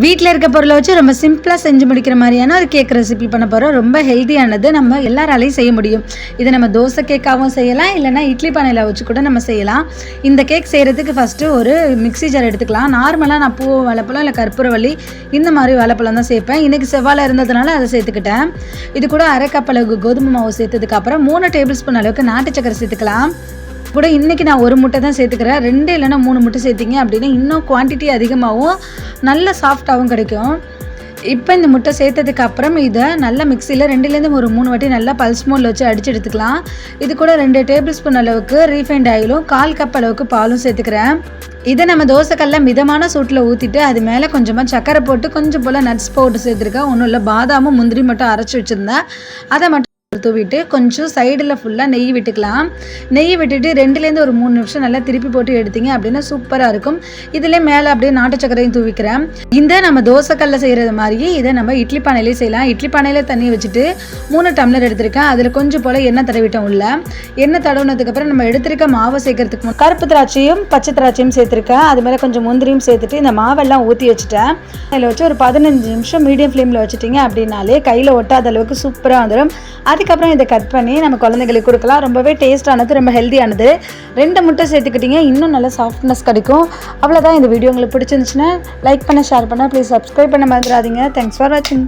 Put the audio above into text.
வீட்டில் இருக்க பொருளை வச்சு ரொம்ப சிம்பிளாக செஞ்சு முடிக்கிற மாதிரியான ஒரு கேக் ரெசிபி பண்ண போகிறோம் ரொம்ப ஹெல்த்தியானது நம்ம எல்லாராலையும் செய்ய முடியும். இதை நம்ம தோசை கேக்காகவும் செய்யலாம் இல்லைனா இட்லி பானையில் வச்சு கூட நம்ம செய்யலாம். இந்த கேக் செய்கிறதுக்கு ஃபஸ்ட்டு ஒரு மிக்ஸி ஜார் எடுத்துக்கலாம். நார்மலாக நான் பூ வாழைப்பழம் இல்லை கற்பூரவள்ளி இந்த மாதிரி வாழைப்பழம் தான் சேர்ப்பேன். இன்றைக்கி செவ்வாழை இருந்ததுனால அதை சேர்த்துக்கிட்டேன். இது கூட அரை கப் அளவுக்கு கோதுமை மாவு சேர்த்ததுக்கப்புறம் மூணு டேபிள் ஸ்பூன் அளவுக்கு நாட்டு சக்கரை சேர்த்துக்கலாம். கூட இன்றைக்கி நான் ஒரு முட்டை தான் சேர்த்துக்கிறேன். ரெண்டு இல்லைன்னா மூணு முட்டை சேர்த்திங்க அப்படின்னா இன்னும் குவான்டிட்டி அதிகமாகவும் நல்ல சாஃப்டாகவும் கிடைக்கும். இப்போ இந்த முட்டை சேர்த்ததுக்கு அப்புறம் இதை நல்லா மிக்சியில் ரெண்டுலேருந்து ஒரு மூணு வாட்டி நல்லா பல்ஸ் மோடில் வச்சு அடிச்சு எடுத்துக்கலாம். இது கூட ரெண்டு டேபிள் ஸ்பூன் அளவுக்கு ரீஃபைண்ட் ஆயிலும் கால் கப் அளவுக்கு பாலும் சேர்த்துக்கிறேன். இதை நம்ம தோசைக்கல்ல மிதமான சூட்டில் ஊற்றிட்டு அது மேலே கொஞ்சமாக சக்கரை போட்டு கொஞ்சம் போல் நட்ஸ் போட்டு சேர்த்துருக்கேன். ஒன்றும் இல்லை பாதாமும் முந்திரி மட்டும் அரைச்சி வச்சுருந்தேன். அதை மட்டும் தூவிட்டு கொஞ்சம் சைடில் ஃபுல்லாக நெய் விட்டுக்கலாம். நெய் விட்டுட்டு ரெண்டுலேருந்து ஒரு மூணு நிமிஷம் நல்லா திருப்பி போட்டு எடுத்தீங்க அப்படின்னா சூப்பராக இருக்கும். இதுலேயே மேலே அப்படியே நாட்டு சக்கரையும் தூவிக்கிறேன். இந்த நம்ம தோசைக்கல்ல செய்கிறது மாதிரியே இதை நம்ம இட்லி பானையிலே செய்யலாம். இட்லி பானையில் தண்ணி வச்சுட்டு மூணு டம்ளர் எடுத்திருக்கேன். அதில் கொஞ்சம் போல் எண்ணெய் தடவிட்டோம் உள்ள. எண்ணெய் தடவுனதுக்கப்புறம் நம்ம எடுத்திருக்க மாவை சேர்க்கறதுக்கு கருப்பு திராட்சையும் பச்சை திராட்சையும் சேர்த்துருக்கேன். அது மேலே கொஞ்சம் முந்திரியும் சேர்த்துட்டு இந்த மாவெல்லாம் ஊற்றி வச்சுட்டேன். அதில் வச்சு ஒரு பதினஞ்சு நிமிஷம் மீடியம் ஃப்ளேமில் வச்சுட்டிங்க அப்படின்னாலே கையில் ஒட்டாத அளவுக்கு சூப்பராக வந்துடும் அதுக்கு அதுக்கப்புறம் இதை கட் பண்ணி நம்ம குழந்தைங்களுக்கு கொடுக்கலாம். ரொம்பவே டேஸ்டானது ரொம்ப ஹெல்த்தியானது ரெண்டு முட்டை சேர்த்துக்கிட்டிங்க இன்னும் நல்ல சாஃப்ட்னஸ் கிடைக்கும். அவ்வளோதான் இந்த வீடியோ உங்களுக்கு பிடிச்சிருந்துச்சுன்னா லைக் பண்ண ஷேர் பண்ண ப்ளீஸ் சப்ஸ்கிரைப் பண்ண மறந்துடாதீங்க. தேங்க்ஸ் ஃபார் வாட்சிங்